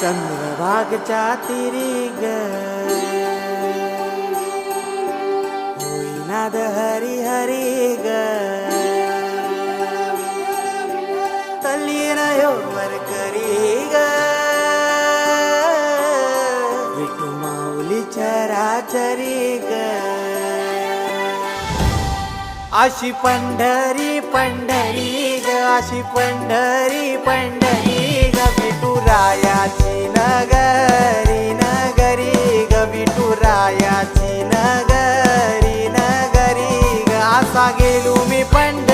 चंद्रभागच्या तिरी ग हरी हरी ग. तल्लीन वर करी ग. विठू माऊली चराचरी ग. अशी पंढरी पंढरी ग अशी पंढरी पंढरी ग. असा गेलो मी पंढ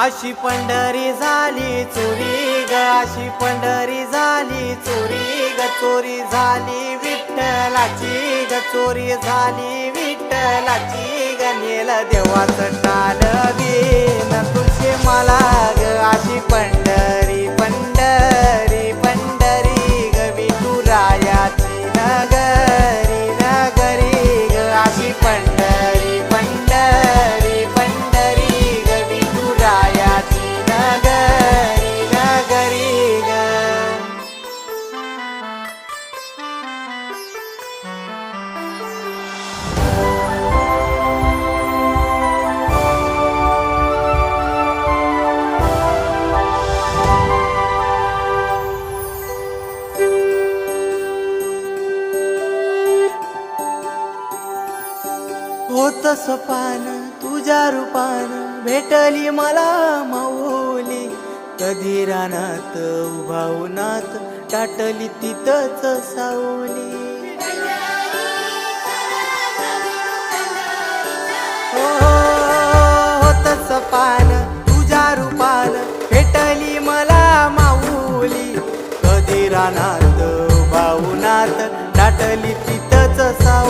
अशी पंढरी झाली चोरी ग अशी पंढरी झाली चोरी ग चोरी झाली विठ्ठलाची ग चोरी झाली विठ्ठलाची ग नेल देवाचं टाल दीन तुझे मला ग अशी पंढरी होत स्वपान तुझ्या रूपान भेटली मला माऊली. कधी रानात उभा उन्हात टाटली तिथंच सावली. हो, हो होत सपान तुझ्या रूपान भेटली मला माऊली. कधी रानात बाऊनात टाटली तिथंच सावली.